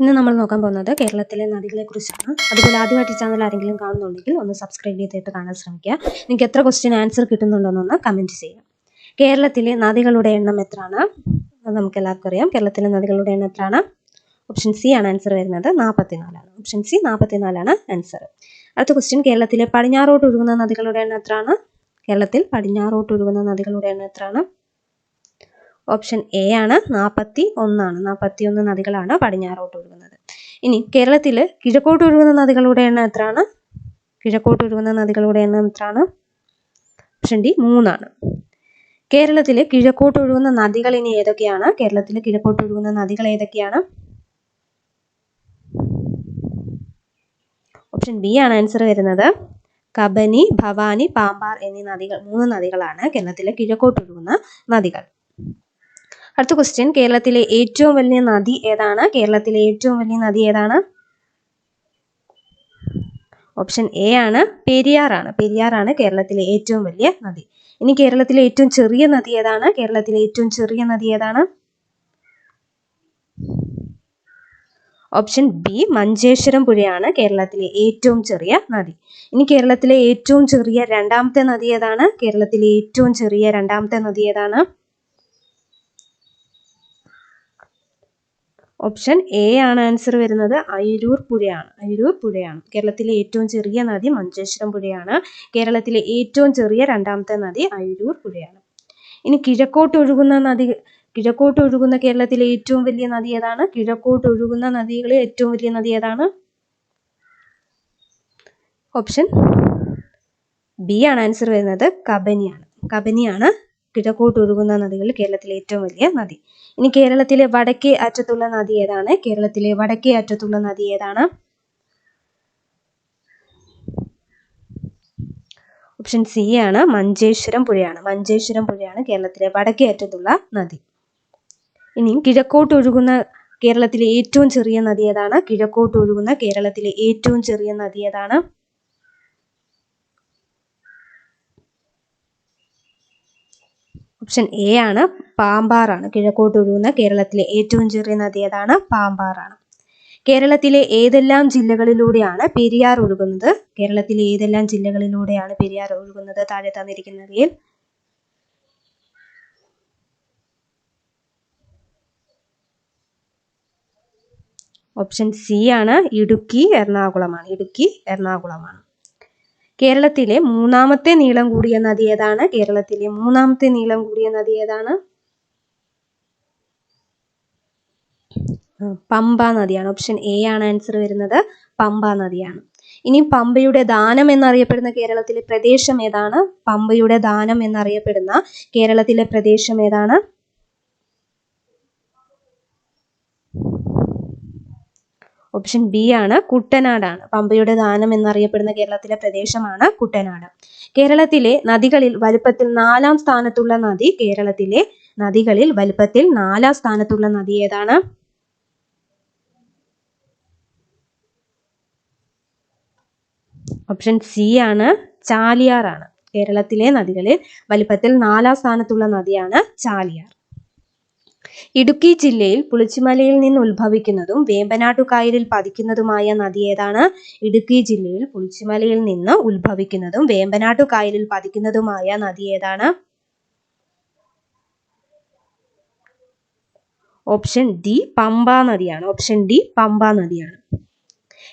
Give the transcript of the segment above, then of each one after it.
ഇന്ന് നമ്മൾ നോക്കാൻ പോകുന്നത് കേരളത്തിലെ നദികളെ കുറിച്ചാണ് അതുപോലെ ആദ്യമായിട്ട് ചാനൽ ആരെങ്കിലും കാണുന്നുണ്ടെങ്കിൽ ഒന്ന് സബ്സ്ക്രൈബ് ചെയ്തിട്ട് കാണാൻ ശ്രമിക്കുക. നിങ്ങൾക്ക് എത്ര ക്വസ്റ്റ്യൻ ആൻസർ കിട്ടുന്നുണ്ടോന്നൊന്ന് കമന്റ് ചെയ്യുക. കേരളത്തിലെ നദികളുടെ എണ്ണം എത്രയാണ്? നമുക്ക് എല്ലാവർക്കും അറിയാം. കേരളത്തിലെ നദികളുടെ എണ്ണം എത്രയാണ്? ഓപ്ഷൻ സി ആണ് ആൻസർ വരുന്നത്. നാൽപ്പത്തിനാലാണ് ഓപ്ഷൻ സി നാൽപ്പത്തിനാലാണ് ആൻസർ അടുത്ത ക്വസ്റ്റ്യൻ കേരളത്തിലെ പടിഞ്ഞാറോട്ട് ഒഴുകുന്ന നദികളുടെ എണ്ണം എത്രയാണ്? കേരളത്തിൽ പടിഞ്ഞാറോട്ട് ഒഴുകുന്ന നദികളുടെ എണ്ണം എത്രയാണ്? ഓപ്ഷൻ എ ആണ്. നാൽപ്പത്തി ഒന്നാണ് നാൽപ്പത്തി ഒന്ന് നദികളാണ് പടിഞ്ഞാറോട്ട് ഒഴുകുന്നത്. ഇനി കേരളത്തിൽ കിഴക്കോട്ട് ഒഴുകുന്ന നദികളുടെ എണ്ണം എത്രയാണ്? കിഴക്കോട്ട് ഒഴുകുന്ന നദികളുടെ എണ്ണം എത്രയാണ്? ഓപ്ഷൻ ഡി മൂന്നാണ്. കേരളത്തിൽ കിഴക്കോട്ട് ഒഴുകുന്ന നദികൾ ഇനി ഏതൊക്കെയാണ്? കേരളത്തിൽ കിഴക്കോട്ട് ഒഴുകുന്ന നദികൾ ഏതൊക്കെയാണ്? ഓപ്ഷൻ ബി ആണ് ആൻസർ വരുന്നത്. കബനി ഭവാനി പാമ്പാർ എന്നീ നദികൾ മൂന്ന് നദികളാണ് കേരളത്തിലെ കിഴക്കോട്ട് ഒഴുകുന്ന നദികൾ. അടുത്ത ക്വസ്റ്റ്യൻ കേരളത്തിലെ ഏറ്റവും വലിയ നദി ഏതാണ്? കേരളത്തിലെ ഏറ്റവും വലിയ നദി ഏതാണ്? ഓപ്ഷൻ എ ആണ്. പെരിയാറാണ് പെരിയാറാണ് കേരളത്തിലെ ഏറ്റവും വലിയ നദി. ഇനി കേരളത്തിലെ ഏറ്റവും ചെറിയ നദി ഏതാണ്? കേരളത്തിലെ ഏറ്റവും ചെറിയ നദി ഏതാണ്? ഓപ്ഷൻ ബി മഞ്ചേശ്വരം പുഴയാണ് കേരളത്തിലെ ഏറ്റവും ചെറിയ നദി. ഇനി കേരളത്തിലെ ഏറ്റവും ചെറിയ രണ്ടാമത്തെ നദി ഏതാണ്? കേരളത്തിലെ ഏറ്റവും ചെറിയ രണ്ടാമത്തെ നദി ഏതാണ്? ഓപ്ഷൻ എ ആണ് ആൻസർ വരുന്നത്. അയിരൂർ പുഴയാണ്. അയിരൂർ പുഴയാണ്. കേരളത്തിലെ ഏറ്റവും ചെറിയ നദി മഞ്ചേശ്വരം പുഴയാണ്. കേരളത്തിലെ ഏറ്റവും ചെറിയ രണ്ടാമത്തെ നദി അയിരൂർ പുഴയാണ്. ഇനി കിഴക്കോട്ട് ഒഴുകുന്ന നദി കിഴക്കോട്ട് ഒഴുകുന്ന കേരളത്തിലെ ഏറ്റവും വലിയ നദി ഏതാണ്? കിഴക്കോട്ട് ഒഴുകുന്ന നദികളിൽ ഏറ്റവും വലിയ നദി ഏതാണ്? ഓപ്ഷൻ ബി ആണ് ആൻസർ വരുന്നത്. കബനിയാണ്. കബനിയാണ് കിഴക്കോട്ട് ഒഴുകുന്ന നദികളിൽ കേരളത്തിലെ ഏറ്റവും വലിയ നദി. ഇനി കേരളത്തിലെ വടക്കേ അറ്റത്തുള്ള നദി ഏതാണ്? കേരളത്തിലെ വടക്കേ അറ്റത്തുള്ള നദി ഏതാണ്? ഓപ്ഷൻ സി ആണ് മഞ്ചേശ്വരം പുഴയാണ്. മഞ്ചേശ്വരം പുഴയാണ് കേരളത്തിലെ വടക്കേ അറ്റത്തുള്ള നദി. ഇനി കിഴക്കോട്ട് ഒഴുകുന്ന കേരളത്തിലെ ഏറ്റവും ചെറിയ നദി ഏതാണ്? കിഴക്കോട്ട് ഒഴുകുന്ന കേരളത്തിലെ ഏറ്റവും ചെറിയ നദി ഏതാണ്? ഓപ്ഷൻ എ ആണ്. പാമ്പാറാണ്. കിഴക്കോട്ട് ഒഴുകുന്ന കേരളത്തിലെ ഏറ്റവും ചെറിയ നദി ഏതാണ്? പാമ്പാറാണ്. കേരളത്തിലെ ഏതെല്ലാം ജില്ലകളിലൂടെയാണ് പെരിയാർ ഒഴുകുന്നത്? കേരളത്തിലെ ഏതെല്ലാം ജില്ലകളിലൂടെയാണ് പെരിയാർ ഒഴുകുന്നത്? താഴെ തന്നിരിക്കുന്നതിൽ ഓപ്ഷൻ സി ആണ്. ഇടുക്കി എറണാകുളമാണ്. ഇടുക്കി എറണാകുളമാണ്. കേരളത്തിലെ മൂന്നാമത്തെ നീളം കൂടിയ നദി ഏതാണ്? കേരളത്തിലെ മൂന്നാമത്തെ നീളം കൂടിയ നദി ഏതാണ്? പമ്പ നദിയാണ്. ഓപ്ഷൻ എ ആണ് ആൻസർ വരുന്നത്. പമ്പ നദിയാണ്. ഇനി പമ്പയുടെ ദാനം എന്നറിയപ്പെടുന്ന കേരളത്തിലെ പ്രദേശം ഏതാണ്? പമ്പയുടെ ദാനം എന്നറിയപ്പെടുന്ന കേരളത്തിലെ പ്രദേശം ഏതാണ്? ഓപ്ഷൻ ബി ആണ് കുട്ടനാടാണ്. പമ്പയുടെ ദാനം എന്നറിയപ്പെടുന്ന കേരളത്തിലെ പ്രദേശമാണ് കുട്ടനാട്. കേരളത്തിലെ നദികളിൽ വലുപ്പത്തിൽ നാലാം സ്ഥാനത്തുള്ള നദി കേരളത്തിലെ നദികളിൽ വലുപ്പത്തിൽ നാലാം സ്ഥാനത്തുള്ള നദി ഏതാണ്? ഓപ്ഷൻ സി ആണ് ചാലിയാറാണ്. കേരളത്തിലെ നദികളിൽ വലുപ്പത്തിൽ നാലാം സ്ഥാനത്തുള്ള നദിയാണ് ചാലിയാർ. ഇടുക്കി ജില്ലയിൽ പുളിച്ചുമലയിൽ നിന്ന് ഉത്ഭവിക്കുന്നതും വേമ്പനാട്ടുകായലിൽ പതിക്കുന്നതുമായ നദി ഏതാണ്? ഇടുക്കി ജില്ലയിൽ പുളിച്ചുമലയിൽ നിന്ന് ഉത്ഭവിക്കുന്നതും വേമ്പനാട്ടുകായലിൽ പതിക്കുന്നതുമായ നദി ഏതാണ്? ഓപ്ഷൻ ഡി പമ്പ നദിയാണ്. ഓപ്ഷൻ ഡി പമ്പ നദിയാണ്.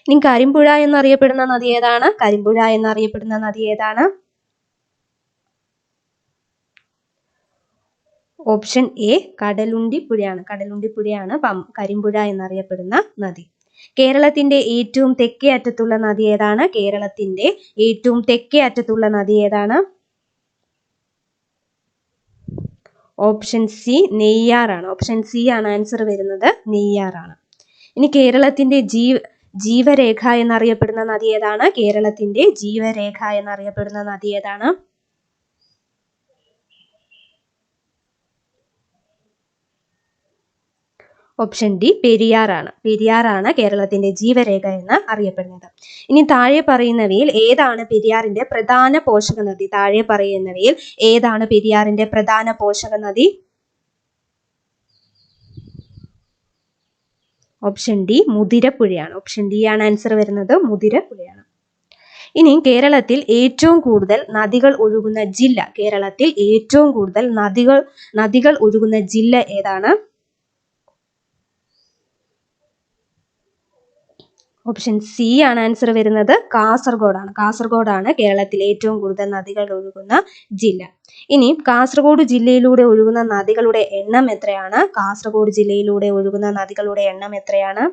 ഇനി കരിമ്പുഴ എന്നറിയപ്പെടുന്ന നദി ഏതാണ്? കരിമ്പുഴ എന്നറിയപ്പെടുന്ന നദി ഏതാണ്? ഓപ്ഷൻ എ കടലുണ്ടി പുഴയാണ് കടലുണ്ടി പുഴയാണ് കരിമ്പുഴ എന്നറിയപ്പെടുന്ന നദി. കേരളത്തിന്റെ ഏറ്റവും തെക്കേ അറ്റത്തുള്ള നദി ഏതാണ്? കേരളത്തിന്റെ ഏറ്റവും തെക്കേ അറ്റത്തുള്ള നദി ഏതാണ്? ഓപ്ഷൻ സി നെയ്യാറാണ്. ഓപ്ഷൻ സി ആണ് ആൻസർ വരുന്നത്. നെയ്യാറാണ്. ഇനി കേരളത്തിന്റെ ജീവ ജീവരേഖ എന്നറിയപ്പെടുന്ന നദി ഏതാണ്? കേരളത്തിന്റെ ജീവരേഖ എന്നറിയപ്പെടുന്ന നദി ഏതാണ്? Option D പെരിയാറാണ്. പെരിയാറാണ് കേരളത്തിന്റെ ജീവരേഖ എന്ന് അറിയപ്പെടുന്നത്. ഇനി താഴെ പറയുന്നവയിൽ ഏതാണ് പെരിയാറിന്റെ പ്രധാന പോഷക നദി താഴെ പറയുന്നവയിൽ ഏതാണ് പെരിയാറിന്റെ പ്രധാന പോഷക നദി ഓപ്ഷൻ ഡി മുതിരപ്പുഴയാണ്. ഓപ്ഷൻ ഡി ആണ് ആൻസർ വരുന്നത്. മുതിരപ്പുഴയാണ്. ഇനി കേരളത്തിൽ ഏറ്റവും കൂടുതൽ നദികൾ ഒഴുകുന്ന ജില്ല. കേരളത്തിൽ ഏറ്റവും കൂടുതൽ നദികൾ നദികൾ ഒഴുകുന്ന ജില്ല ഏതാണ്? ഓപ്ഷൻ സി ആണ് ആൻസർ വരുന്നത്. കാസർഗോഡാണ്. കാസർഗോഡാണ് കേരളത്തിലെ ഏറ്റവും കൂടുതൽ നദികൾ ഒഴുകുന്ന ജില്ല. ഇനി കാസർഗോഡ് ജില്ലയിലൂടെ ഒഴുകുന്ന നദികളുടെ എണ്ണം എത്രയാണ്? കാസർഗോഡ് ജില്ലയിലൂടെ ഒഴുകുന്ന നദികളുടെ എണ്ണം എത്രയാണ്?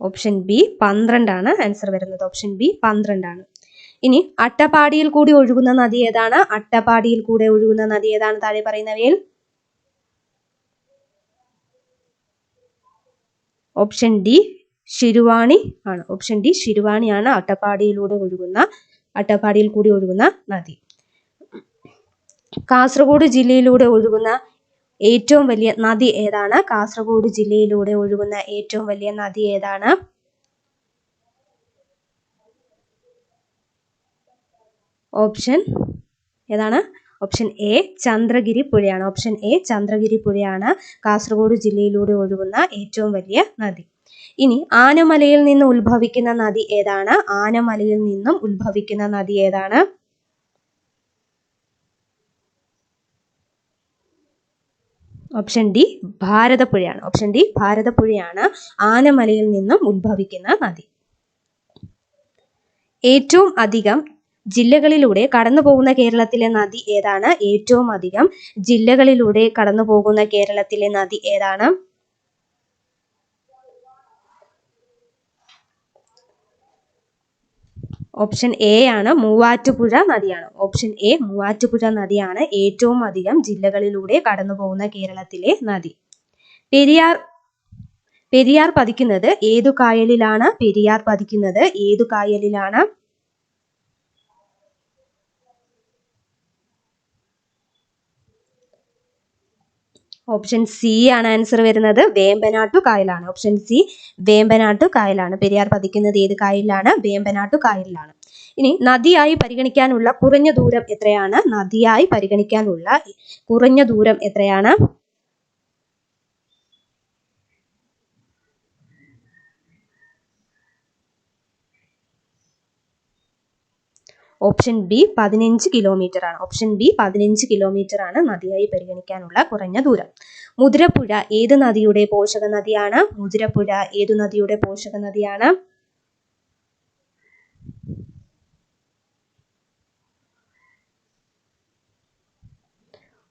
ഓപ്ഷൻ ബി പന്ത്രണ്ടാണ് ആൻസർ വരുന്നത്. ഓപ്ഷൻ ബി പന്ത്രണ്ടാണ്. ഇനി അട്ടപ്പാടിയിൽ കൂടി ഒഴുകുന്ന നദി ഏതാണ്? അട്ടപ്പാടിയിൽ കൂടെ ഒഴുകുന്ന നദി ഏതാണ്? താഴെ പറയുന്നവയിൽ ഓപ്ഷൻ ഡി ശിരുവാണി ആണ്. ഓപ്ഷൻ ഡി ശിരുവാണിയാണ് അട്ടപ്പാടിയിലൂടെ ഒഴുകുന്ന അട്ടപ്പാടിയിൽ കൂടി ഒഴുകുന്ന നദി. കാസർഗോഡ് ജില്ലയിലൂടെ ഒഴുകുന്ന ഏറ്റവും വലിയ നദി ഏതാണ്? കാസർഗോഡ് ജില്ലയിലൂടെ ഒഴുകുന്ന ഏറ്റവും വലിയ നദി ഏതാണ്? ഓപ്ഷൻ ഏതാണ്? ഓപ്ഷൻ എ ചന്ദ്രഗിരി പുഴയാണ്. ഓപ്ഷൻ എ ചന്ദ്രഗിരി പുഴയാണ്. കാസർഗോഡ് ജില്ലയിലൂടെ ഒഴുകുന്ന ഏറ്റവും വലിയ നദി. ഇനി ആനമലയിൽ നിന്ന് ഉത്ഭവിക്കുന്ന നദി ഏതാണ്? ആനമലയിൽ നിന്നും ഉത്ഭവിക്കുന്ന നദി ഏതാണ്? ഓപ്ഷൻ ഡി ഭാരതപ്പുഴയാണ്. ഓപ്ഷൻ ഡി ഭാരതപ്പുഴയാണ് ആനമലയിൽ നിന്നും ഉത്ഭവിക്കുന്ന നദി. ഏറ്റവും അധികം ജില്ലകളിലൂടെ കടന്നു പോകുന്ന കേരളത്തിലെ നദി ഏതാണ്? ഏറ്റവും അധികം ജില്ലകളിലൂടെ കടന്നു പോകുന്ന കേരളത്തിലെ നദി ഏതാണ്? ഓപ്ഷൻ എ ആണ് മൂവാറ്റുപുഴ നദിയാണ്. ഓപ്ഷൻ എ മൂവാറ്റുപുഴ നദിയാണ് ഏറ്റവും അധികം ജില്ലകളിലൂടെ കടന്നു പോകുന്ന കേരളത്തിലെ നദി. പെരിയാർ പെരിയാർ പതിക്കുന്നത് ഏതു കായലിലാണ്? പെരിയാർ പതിക്കുന്നത് ഏതു കായലിലാണ്? ഓപ്ഷൻ സി ആണ് ആൻസർ വരുന്നത്. വേമ്പനാട്ടു കായലാണ്. ഓപ്ഷൻ സി വേമ്പനാട്ടു കായലാണ്. പെരിയാർ പതിക്കുന്നത് ഏത് കായലിലാണ്? വേമ്പനാട്ടു കായലിലാണ്. ഇനി നദിയായി പരിഗണിക്കാനുള്ള കുറഞ്ഞ ദൂരം എത്രയാണ്? നദിയായി പരിഗണിക്കാനുള്ള കുറഞ്ഞ ദൂരം എത്രയാണ്? ഓപ്ഷൻ ബി പതിനഞ്ച് കിലോമീറ്റർ ആണ്. ഓപ്ഷൻ ബി പതിനഞ്ച് കിലോമീറ്റർ ആണ് നദിയായി പരിഗണിക്കാനുള്ള കുറഞ്ഞ ദൂരം. മുതിരപ്പുഴ ഏത് നദിയുടെ പോഷക നദിയാണ്? മുതിരപ്പുഴ ഏതു നദിയുടെ പോഷക നദിയാണ്?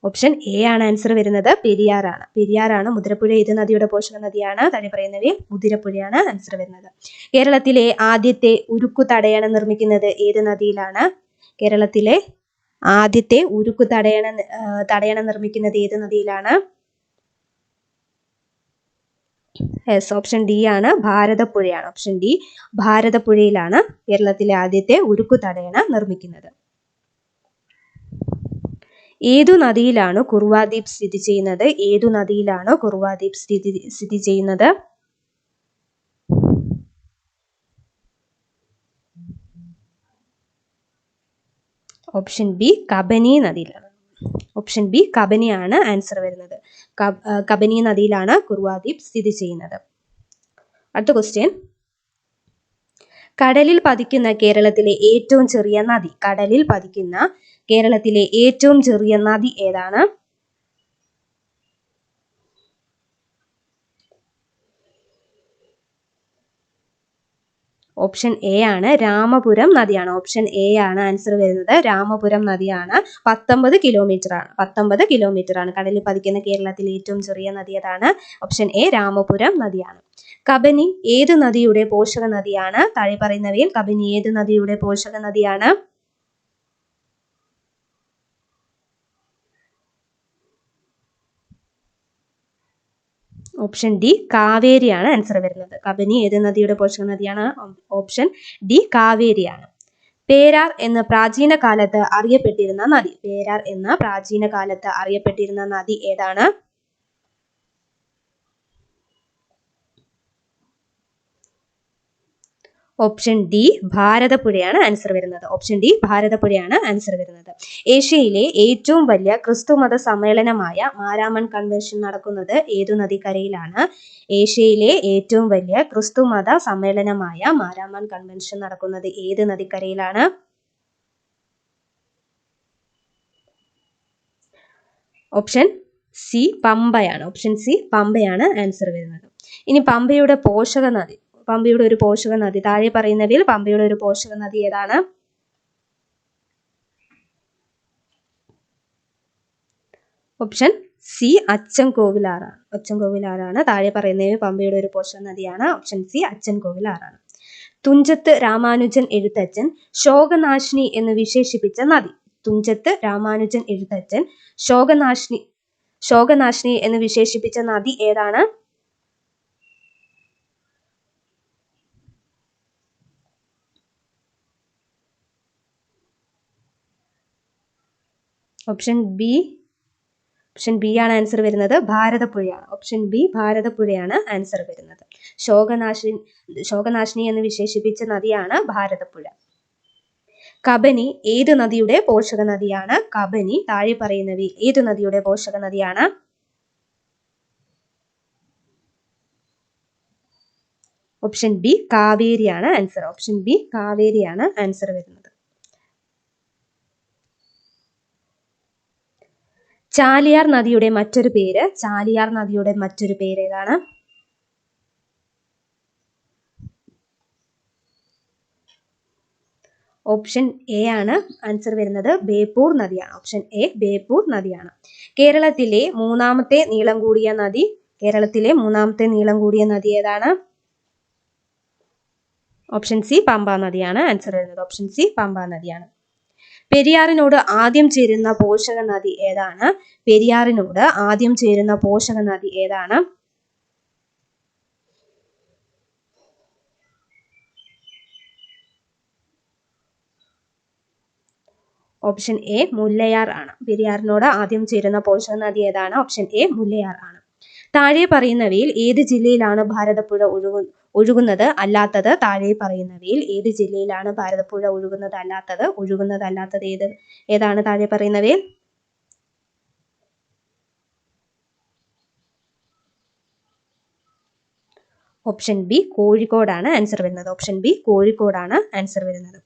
ഓപ്ഷൻ എ ആണ് ആൻസർ വരുന്നത്. പെരിയാറാണ് പെരിയാറാണ് മുതിരപ്പുഴ ഏത് നദിയുടെ പോഷക നദിയാണ്? താഴെ പറയുന്നവയിൽ മുതിരപ്പുഴയാണ് ആൻസർ വരുന്നത്. കേരളത്തിലെ ആദ്യത്തെ ഉരുക്കു തടയണ നിർമ്മിക്കുന്നത് ഏത് നദിയിലാണ്? കേരളത്തിലെ ആദ്യത്തെ ഉരുക്കു തടയണ തടയണ നിർമ്മിക്കുന്നത് ഏത് നദിയിലാണ്? യെസ് ഓപ്ഷൻ ഡി ആണ് ഭാരതപ്പുഴയാണ്. ഓപ്ഷൻ ഡി ഭാരതപ്പുഴയിലാണ് കേരളത്തിലെ ആദ്യത്തെ ഉരുക്കു തടയണ നിർമ്മിക്കുന്നത്. ഏതു നദിയിലാണ് കുർവാദ്വീപ് സ്ഥിതി ചെയ്യുന്നത്? ഏതു നദിയിലാണ് കുർവാദ്വീപ് സ്ഥിതി സ്ഥിതി ചെയ്യുന്നത്? ഓപ്ഷൻ ബി കബനി നദിയിലാണ്. ഓപ്ഷൻ ബി കബനിയാണ് ആൻസർ വരുന്നത്. കബനി നദിയിലാണ് കുർവാദ്വീപ് സ്ഥിതി ചെയ്യുന്നത്. അടുത്ത ക്വസ്റ്റ്യൻ. കടലിൽ പതിക്കുന്ന കേരളത്തിലെ ഏറ്റവും ചെറിയ നദി. കടലിൽ പതിക്കുന്ന കേരളത്തിലെ ഏറ്റവും ചെറിയ നദി ഏതാണ്? ഓപ്ഷൻ എ ആണ് രാമപുരം നദിയാണ്. ഓപ്ഷൻ എ ആണ് ആൻസർ വരുന്നത്. രാമപുരം നദിയാണ്. പത്തൊമ്പത് കിലോമീറ്റർ ആണ്. പത്തൊമ്പത് കിലോമീറ്റർ ആണ്. കടലിൽ പതിക്കുന്ന കേരളത്തിലെ ഏറ്റവും ചെറിയ നദി ഏതാണ്? ഓപ്ഷൻ എ രാമപുരം നദിയാണ്. കബനി ഏത് നദിയുടെ പോഷക നദിയാണ്? താഴെ പറയുന്നവയിൽ കബനി ഏത് നദിയുടെ പോഷക നദിയാണ്? ഓപ്ഷൻ ഡി കാവേരിയാണ് ആൻസർ വരുന്നത്. കബനി ഏത് നദിയുടെ പോഷക നദിയാണ്? Option D കാവേരിയാണ്. പേരാർ എന്ന പ്രാചീന കാലത്ത് അറിയപ്പെട്ടിരുന്ന നദി. പേരാർ എന്ന പ്രാചീന കാലത്ത് അറിയപ്പെട്ടിരുന്ന നദി ഏതാണ്? ഓപ്ഷൻ ഡി ഭാരതപ്പുഴയാണ് ആൻസർ വരുന്നത്. ഓപ്ഷൻ ഡി ഭാരതപ്പുഴയാണ് ആൻസർ വരുന്നത്. ഏഷ്യയിലെ ഏറ്റവും വലിയ ക്രിസ്തുമത സമ്മേളനമായ മാരാമൺ കൺവെൻഷൻ നടക്കുന്നത് ഏതു നദിക്കരയിലാണ്? ഏഷ്യയിലെ ഏറ്റവും വലിയ ക്രിസ്തുമത സമ്മേളനമായ മാരാമൺ കൺവെൻഷൻ നടക്കുന്നത് ഏത് നദിക്കരയിലാണ്? ഓപ്ഷൻ സി പമ്പയാണ്. ഓപ്ഷൻ സി പമ്പയാണ് ആൻസർ വരുന്നത്. ഇനി പമ്പയുടെ പോഷക നദി പമ്പയുടെ ഒരു പോഷക നദി താഴെ പറയുന്നവയിൽ പമ്പയുടെ ഒരു പോഷക നദി ഏതാണ് ഓപ്ഷൻ സി അച്ചൻകോവിലാറാണ് അച്ചൻകോവിലാറാണ് താഴെ പറയുന്നവയിൽ പമ്പയുടെ ഒരു പോഷക നദിയാണ് ഓപ്ഷൻ സി അച്ചൻകോവിലാറാണ് തുഞ്ചത്ത് രാമാനുജൻ എഴുത്തച്ഛൻ ശോകനാശിനി എന്ന് വിശേഷിപ്പിച്ച നദി. തുഞ്ചത്ത് രാമാനുജൻ എഴുത്തച്ഛൻ ശോകനാശിനി ശോകനാശിനി എന്ന് വിശേഷിപ്പിച്ച നദി ഏതാണ്? ഓപ്ഷൻ ബി ഓപ്ഷൻ ബി ആണ് ആൻസർ വരുന്നത്. ഭാരതപ്പുഴയാണ്. ഓപ്ഷൻ ബി ഭാരതപ്പുഴയാണ് ആൻസർ വരുന്നത്. ശോകനാശിനി ശോകനാശിനി എന്ന് വിശേഷിപ്പിച്ച നദിയാണ് ഭാരതപ്പുഴ. കബനി ഏത് നദിയുടെ പോഷക നദിയാണ്? കബനി താഴെ പറയുന്നവയിൽ ഏത് നദിയുടെ പോഷക നദിയാണ്? ഓപ്ഷൻ ബി കാവേരിയാണ് ആൻസർ ഓപ്ഷൻ ബി കാവേരിയാണ് ആൻസർ വരുന്നത്. ചാലിയാർ നദിയുടെ മറ്റൊരു പേര്. ചാലിയാർ നദിയുടെ മറ്റൊരു പേര് ഏതാണ്? ഓപ്ഷൻ എ ആണ്. ആൻസർ വരുന്നത് ബേപ്പൂർ നദിയാണ്. ഓപ്ഷൻ എ ബേപ്പൂർ നദിയാണ്. കേരളത്തിലെ മൂന്നാമത്തെ നീളം കൂടിയ നദി കേരളത്തിലെ മൂന്നാമത്തെ നീളം കൂടിയ നദി ഏതാണ്? ഓപ്ഷൻ സി പമ്പ നദിയാണ്. ആൻസർ വരുന്നത് ഓപ്ഷൻ സി പമ്പ നദിയാണ്. പെരിയാറിനോട് ആദ്യം ചേരുന്ന പോഷക നദി ഏതാണ്? പെരിയാറിനോട് ആദ്യം ചേരുന്ന പോഷക നദി ഏതാണ്? ഓപ്ഷൻ എ മുല്ലയാർ ആണ്. പെരിയാറിനോട് ആദ്യം ചേരുന്ന പോഷക നദി ഏതാണ്? ഓപ്ഷൻ എ മുല്ലയാർ ആണ്. താഴെ പറയുന്നവയിൽ ഏത് ജില്ലയിലാണ് ഭാരതപ്പുഴ ഒഴുകു ഒഴുകുന്നത് അല്ലാത്തത്? താഴെ പറയുന്നവയിൽ ഏത് ജില്ലയിലാണ് ഭാരതപ്പുഴ ഒഴുകുന്നത് അല്ലാത്തത്? ഒഴുകുന്നത് അല്ലാത്തത് ഏത് ഏതാണ് താഴെ പറയുന്നവയിൽ? ഓപ്ഷൻ ബി കോഴിക്കോടാണ് ആൻസർ വരുന്നത്. ഓപ്ഷൻ ബി കോഴിക്കോടാണ് ആൻസർ വരുന്നത്.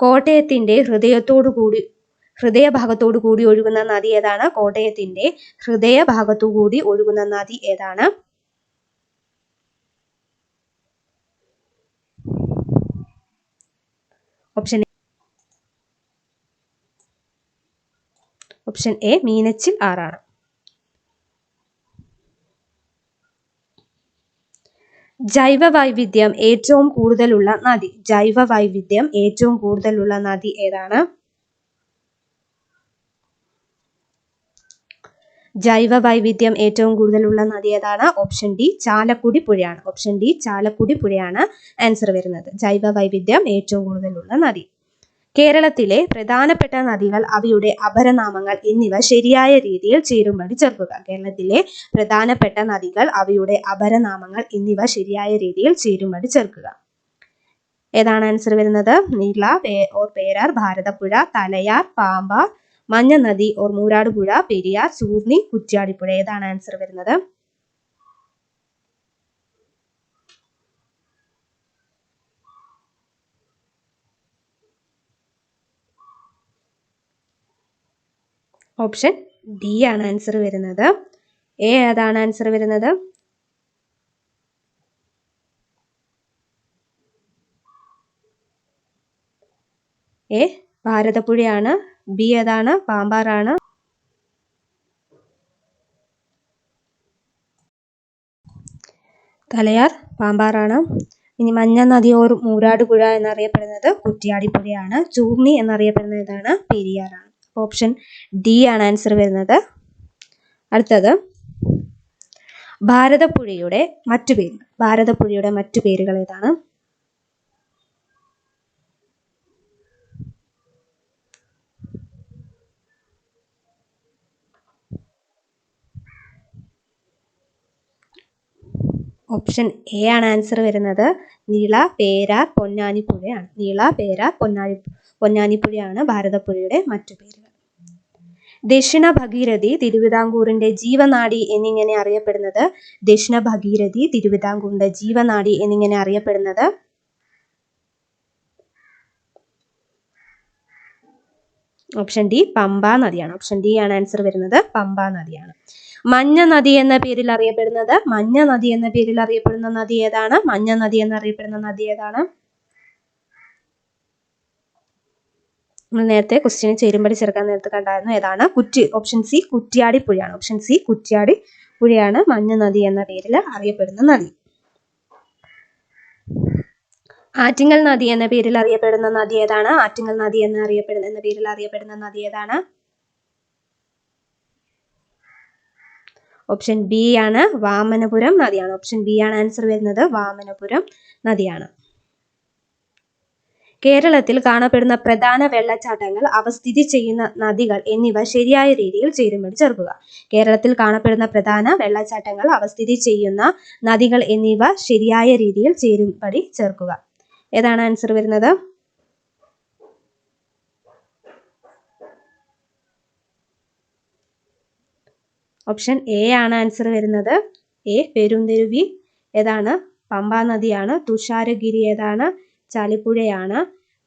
കോട്ടയത്തിന്റെ ഹൃദയത്തോടു കൂടി ഹൃദയഭാഗത്തോടു കൂടി ഒഴുകുന്ന നദി ഏതാണ്? കോട്ടയത്തിന്റെ ഹൃദയഭാഗത്തു കൂടി ഒഴുകുന്ന നദി ഏതാണ്? ഓപ്ഷൻ ഓപ്ഷൻ എ മീനച്ചിൽ ആറാണ് ജൈവ വൈവിധ്യം ഏറ്റവും കൂടുതലുള്ള നദി. ജൈവ വൈവിധ്യം ഏറ്റവും കൂടുതലുള്ള നദി ഏതാണ്? ജൈവ വൈവിധ്യം ഏറ്റവും കൂടുതലുള്ള നദി ഏതാണ്? ഓപ്ഷൻ ഡി ചാലക്കുടി പുഴയാണ്. ഓപ്ഷൻ ഡി ചാലക്കുടി പുഴയാണ് ആൻസർ വരുന്നത്. ജൈവ വൈവിധ്യം ഏറ്റവും കൂടുതലുള്ള നദി. കേരളത്തിലെ പ്രധാനപ്പെട്ട നദികൾ അവയുടെ അപരനാമങ്ങൾ എന്നിവ ശരിയായ രീതിയിൽ ചേരുംപടി ചേർക്കുക. കേരളത്തിലെ പ്രധാനപ്പെട്ട നദികൾ അവയുടെ അപരനാമങ്ങൾ എന്നിവ ശരിയായ രീതിയിൽ ചേരുംപടി ചേർക്കുക. ഏതാണ് ആൻസർ വരുന്നത്? പേ- ഓർ പേരാർ ഭാരതപ്പുഴ തലയാർ പാമ്പാർ മഞ്ഞ നദി ഓർ മൂരാട് മൂരാടുപുഴ പെരിയാർ ചൂർണി കുറ്റ്യാടിപ്പുഴ ഏതാണ് ആൻസർ വരുന്നത്? ഓപ്ഷൻ ഡി ആണ് ആൻസർ വരുന്നത്. എ ഏതാണ് ആൻസർ വരുന്നത്? എ ഭാരതപ്പുഴയാണ്. ബി ഏതാണ്? പാമ്പാറാണ്. തലയാർ പാമ്പാറാണ്. ഇനി മഞ്ഞ നദി ഓർ മൂരാടുപുഴ എന്നറിയപ്പെടുന്നത് കുറ്റിയാടിപ്പുഴയാണ്. ചൂർണി എന്നറിയപ്പെടുന്നത് ഏതാണ് പെരിയാറാണ്. ഓപ്ഷൻ ഡി ആണ് ആൻസർ വരുന്നത്. അടുത്തത് ഭാരതപ്പുഴയുടെ മറ്റു പേര്. ഭാരതപ്പുഴയുടെ മറ്റു പേരുകൾ ഏതാണ്? ഓപ്ഷൻ എ ആണ് ആൻസർ വരുന്നത്. നീള പേരാർ പൊന്നാനിപ്പുഴയാണ് നീള പേരാർ പൊന്നാനി പൊന്നാനിപ്പുഴയാണ് ഭാരതപ്പുഴയുടെ മറ്റു പേരുകൾ. ദക്ഷിണ ഭഗീരഥി തിരുവിതാംകൂറിന്റെ ജീവനാടി എന്നിങ്ങനെ അറിയപ്പെടുന്നത്. ദക്ഷിണ ഭഗീരഥി തിരുവിതാംകൂറിന്റെ ജീവനാടി എന്നിങ്ങനെ അറിയപ്പെടുന്നത്. ഓപ്ഷൻ ഡി പമ്പ നദിയാണ്. ഓപ്ഷൻ ഡി ആണ് ആൻസർ വരുന്നത്. പമ്പ നദിയാണ്. മഞ്ഞ നദി എന്ന പേരിൽ അറിയപ്പെടുന്നത്. മഞ്ഞ നദി എന്ന പേരിൽ അറിയപ്പെടുന്ന നദി ഏതാണ്? മഞ്ഞ നദി എന്നറിയപ്പെടുന്ന നദി ഏതാണ്? നമ്മൾ നേരത്തെ ക്വസ്റ്റ്യന് ചേരുമ്പടി ചേർക്കാൻ നേരത്തെ കണ്ടായിരുന്നു. ഏതാണ്? കുറ്റി ഓപ്ഷൻ സി കുറ്റിയാടി പുഴയാണ്. ഓപ്ഷൻ സി കുറ്റിയാടി പുഴയാണ് മഞ്ഞ നദി എന്ന പേരിൽ അറിയപ്പെടുന്ന നദി. ആറ്റിങ്ങൽ നദി എന്ന പേരിൽ അറിയപ്പെടുന്ന നദി ഏതാണ്? ആറ്റിങ്ങൽ നദി എന്ന അറിയപ്പെടുന്ന എന്ന പേരിൽ അറിയപ്പെടുന്ന നദി ഏതാണ്? ഓപ്ഷൻ ബി ആണ് വാമനപുരം നദിയാണ്. ഓപ്ഷൻ ബി ആണ് ആൻസർ വരുന്നത് വാമനപുരം നദിയാണ്. കേരളത്തിൽ കാണപ്പെടുന്ന പ്രധാന വെള്ളച്ചാട്ടങ്ങൾ അവ സ്ഥിതി ചെയ്യുന്ന നദികൾ എന്നിവ ശരിയായ രീതിയിൽ ചേരുമ്പടി ചേർക്കുക കേരളത്തിൽ കാണപ്പെടുന്ന പ്രധാന വെള്ളച്ചാട്ടങ്ങൾ അവ സ്ഥിതി ചെയ്യുന്ന നദികൾ എന്നിവ ശരിയായ രീതിയിൽ ചേരുംപടി ചേർക്കുക ഏതാണ് ആൻസർ വരുന്നത്? ഓപ്ഷൻ എ ആണ് ആൻസർ വരുന്നത്. എ പെരുന്തെരുവി ഏതാണ്? പമ്പാ നദിയാണ്. തുഷാരഗിരി ഏതാണ്? ചാലിപ്പുഴയാണ്.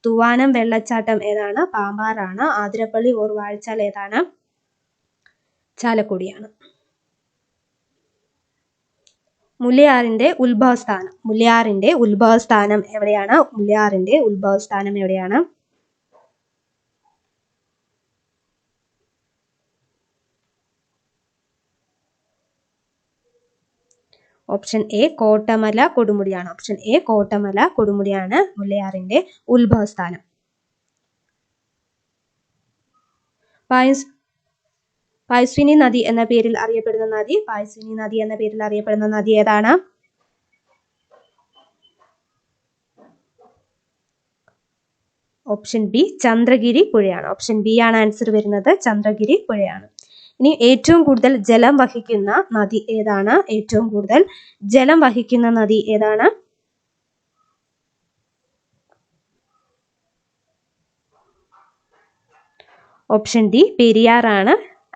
തുവാനം വെള്ളച്ചാട്ടം ഏതാണ്? പാമ്പാറാണ്. ആതിരപ്പള്ളി ഓർ വാഴച്ചാൽ ഏതാണ്? ചാലക്കുടിയാണ്. മുല്ലയാറിന്റെ ഉത്ഭവസ്ഥാനം. മുല്ലയാറിന്റെ ഉത്ഭവസ്ഥാനം എവിടെയാണ്? മുല്ലയാറിന്റെ ഉത്ഭവസ്ഥാനം എവിടെയാണ്? ഓപ്ഷൻ എ കോട്ടമല കൊടുമുടിയാണ്. ഓപ്ഷൻ എ കോട്ടമല കൊടുമുടിയാണ് മുല്ലയാറിന്റെ ഉത്ഭവസ്ഥാനം. പായസ് പായസ്വിനി നദി എന്ന പേരിൽ അറിയപ്പെടുന്ന നദി പായസ്വിനി നദി എന്ന പേരിൽ അറിയപ്പെടുന്ന നദി ഏതാണ്? ഓപ്ഷൻ ബി ചന്ദ്രഗിരി പുഴയാണ്. ഓപ്ഷൻ ബി ആണ് ആൻസർ വരുന്നത്. ചന്ദ്രഗിരി പുഴയാണ്. ഇനി ഏറ്റവും കൂടുതൽ ജലം വഹിക്കുന്ന നദി ഏതാണ്? ഏറ്റവും കൂടുതൽ ജലം വഹിക്കുന്ന നദി ഏതാണ്? Option D പെരിയാറാണ്.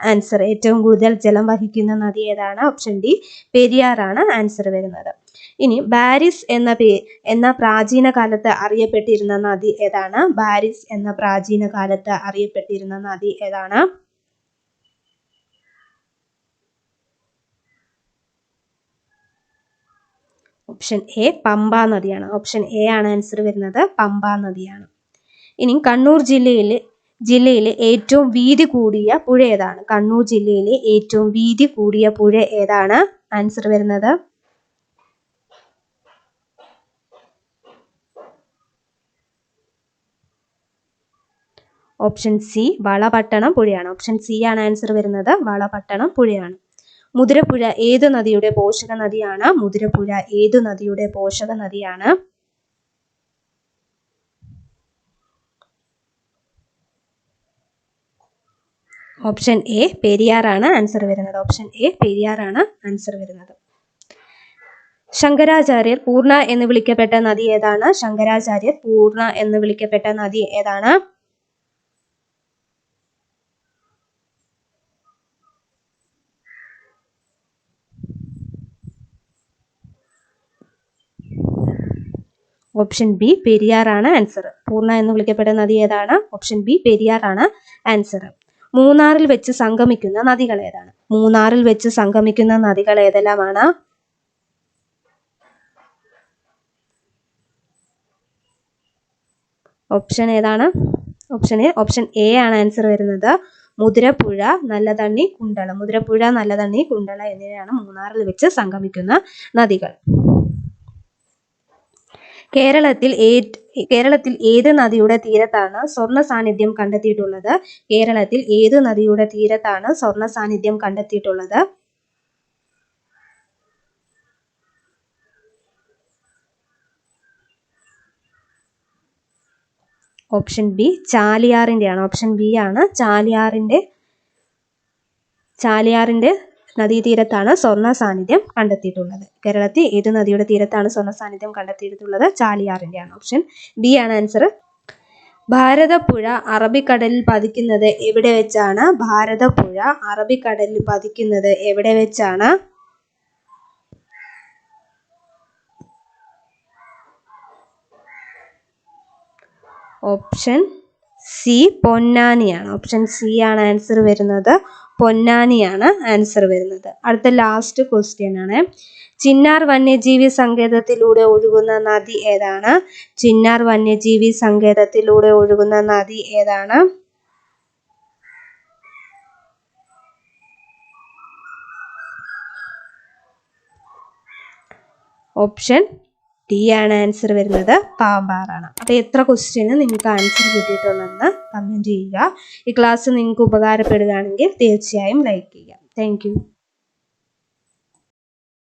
ആൻസർ ഏറ്റവും കൂടുതൽ ജലം വഹിക്കുന്ന നദി ഏതാണ്? ഓപ്ഷൻ ഡി പെരിയാറാണ് ആൻസർ വരുന്നത്. ഇനി ബാരിസ് എന്ന പേ എന്ന പ്രാചീന കാലത്ത് അറിയപ്പെട്ടിരുന്ന നദി ഏതാണ്? ബാരിസ് എന്ന പ്രാചീന കാലത്ത് അറിയപ്പെട്ടിരുന്ന നദി ഏതാണ്? ഓപ്ഷൻ എ പമ്പ നദിയാണ്. ഓപ്ഷൻ എ ആണ് ആൻസർ വരുന്നത്. പമ്പ നദിയാണ്. ഇനി കണ്ണൂർ ജില്ലയിൽ ജില്ലയിലെ ഏറ്റവും വീതി കൂടിയ പുഴ ഏതാണ്? കണ്ണൂർ ജില്ലയിലെ ഏറ്റവും വീതി കൂടിയ പുഴ ഏതാണ്? ആൻസർ വരുന്നത്. ഓപ്ഷൻ സി വളപട്ടണം പുഴയാണ്. ഓപ്ഷൻ സി ആണ് ആൻസർ വരുന്നത്. വളപട്ടണം പുഴയാണ്. മുതിരപ്പുഴ ഏതു നദിയുടെ പോഷക നദിയാണ്? മുതിരപ്പുഴ ഏതു നദിയുടെ പോഷക നദിയാണ്? ഓപ്ഷൻ എ പെരിയാറാണ് ആൻസർ വരുന്നത്. ഓപ്ഷൻ എ പെരിയാറാണ് ആൻസർ വരുന്നത്. ശങ്കരാചാര്യർ പൂർണ എന്ന് വിളിക്കപ്പെട്ട നദി ഏതാണ്? ശങ്കരാചാര്യർ പൂർണ എന്ന് വിളിക്കപ്പെട്ട നദി ഏതാണ്? ഓപ്ഷൻ ബി പെരിയാറാണ് ആൻസർ പൂർണ എന്ന് വിളിക്കപ്പെടുന്ന നദി ഏതാണ്? ഓപ്ഷൻ ബി പെരിയാറാണ് ആൻസർ മൂന്നാറിൽ വെച്ച് സംഗമിക്കുന്ന നദികൾ ഏതാണ്? മൂന്നാറിൽ വെച്ച് സംഗമിക്കുന്ന നദികൾ ഏതെല്ലാമാണ്? ഓപ്ഷൻ ഏതാണ്? ഓപ്ഷൻ എ ഓപ്ഷൻ എ ആണ് ആൻസർ വരുന്നത്. മുതിരപ്പുഴ നല്ലതണ്ണി കുണ്ടള. മുതിരപ്പുഴ നല്ലതണ്ണി കുണ്ടള എന്നിവയാണ് മൂന്നാറിൽ വെച്ച് സംഗമിക്കുന്ന നദികൾ. കേരളത്തിൽ കേരളത്തിൽ ഏത് നദിയുടെ തീരത്താണ് സ്വർണ സാന്നിധ്യം കണ്ടെത്തിയിട്ടുള്ളത്? കേരളത്തിൽ ഏത് നദിയുടെ തീരത്താണ് സ്വർണ സാന്നിധ്യം കണ്ടെത്തിയിട്ടുള്ളത്? ഓപ്ഷൻ ബി ചാലിയാറിന്റെ ആണ് ഓപ്ഷൻ ബി ആണ് ചാലിയാറിന്റെ ചാലിയാറിന്റെ നദീതീരത്താണ് സ്വർണ സാന്നിധ്യം കണ്ടെത്തിയിട്ടുള്ളത്. കേരളത്തിൽ ഏത് നദിയുടെ തീരത്താണ് സ്വർണ സാന്നിധ്യം കണ്ടെത്തിയിട്ടുള്ളത്? ചാലിയാറിന്റെയാണ് ഓപ്ഷൻ ബി ആണ് ആൻസർ ഭാരതപ്പുഴ അറബിക്കടലിൽ പതിക്കുന്നത് എവിടെ വെച്ചാണ്? ഭാരതപ്പുഴ അറബിക്കടലിൽ പതിക്കുന്നത് എവിടെ വെച്ചാണ്? ഓപ്ഷൻ സി പൊന്നാനിയാണ്. ഓപ്ഷൻ സി ആണ് ആൻസർ വരുന്നത്. പൊന്നാനിയാണ് ആൻസർ വരുന്നത്. അടുത്ത ലാസ്റ്റ് ക്വസ്റ്റ്യൻ ആണ്. ചിന്നാർ വന്യജീവി സങ്കേതത്തിലൂടെ ഒഴുകുന്ന നദി ഏതാണ്? ചിന്നാർ വന്യജീവി സങ്കേതത്തിലൂടെ ഒഴുകുന്ന നദി ഏതാണ്? ഓപ്ഷൻ ഡി ആണ് ആൻസർ വരുന്നത്. പാമ്പാറാണ് അപ്പോൾ എത്ര ക്വസ്റ്റ്യന് നിങ്ങൾക്ക് ആൻസർ കിട്ടിയിട്ടുണ്ടെന്ന് കമന്റ് ചെയ്യുക. ഈ ക്ലാസ് നിങ്ങൾക്ക് ഉപകാരപ്പെടുകയാണെങ്കിൽ തീർച്ചയായും ലൈക്ക് ചെയ്യുക. താങ്ക്